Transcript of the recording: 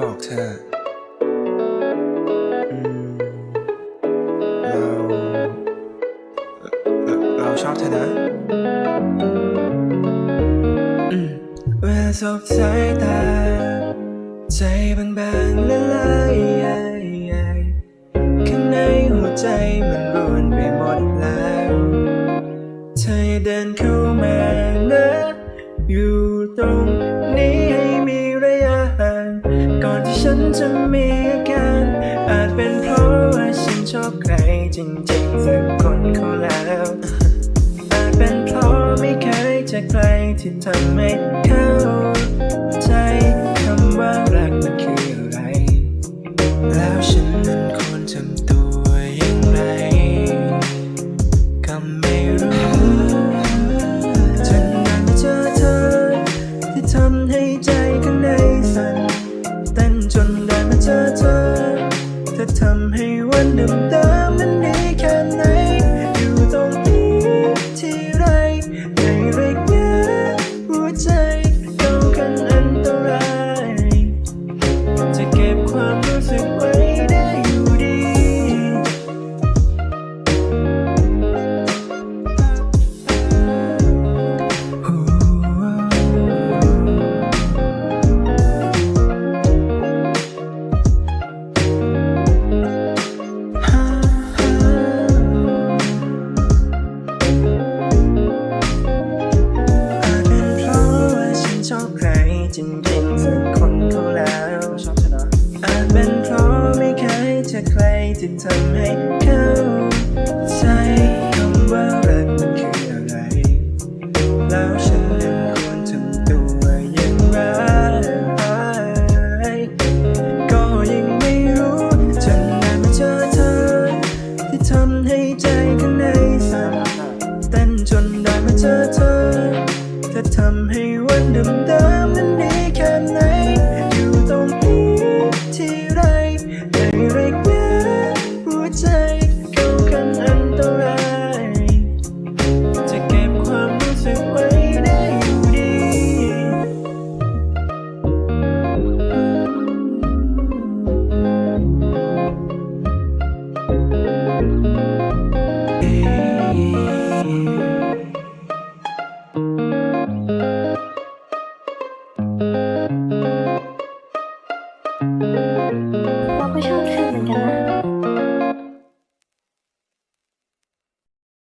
บอกเธอเราเราชอบเธอนะเวลสบสายตา ใจบางๆละลายข้างในหัวใจมันรวนไปหมดแล้ว เธอเดินเข้ามานะ อยู่ตรง ฉันจะมีอาการอาจเป็นเพราะว่าฉันชอบใครจริงๆสักคนเขาแล้วอาจเป็นเพราะไม่เคยเจะใครที่ทำให้เข้าใจคำว่ารักมันคืออะไร แล้วฉันนั้นควรทำตัวอย่างไรก็ไม่รู้จนได้มาเจอเธอที่ทำ เเป็นสักคนเขาแล้วชอบเธอเนาจเป็นเพราะไม่เคยจะใครที่ทำให้เข้าใจคำว่ารักมันคืออะไร แล้วฉันยังควรทำตัวอย่างไรก็ยังไม่รู้จนได้มาเจอเธอ ที่ทำให้ใจข้างในสั่นเต้นจนได้มาเจอ Hey.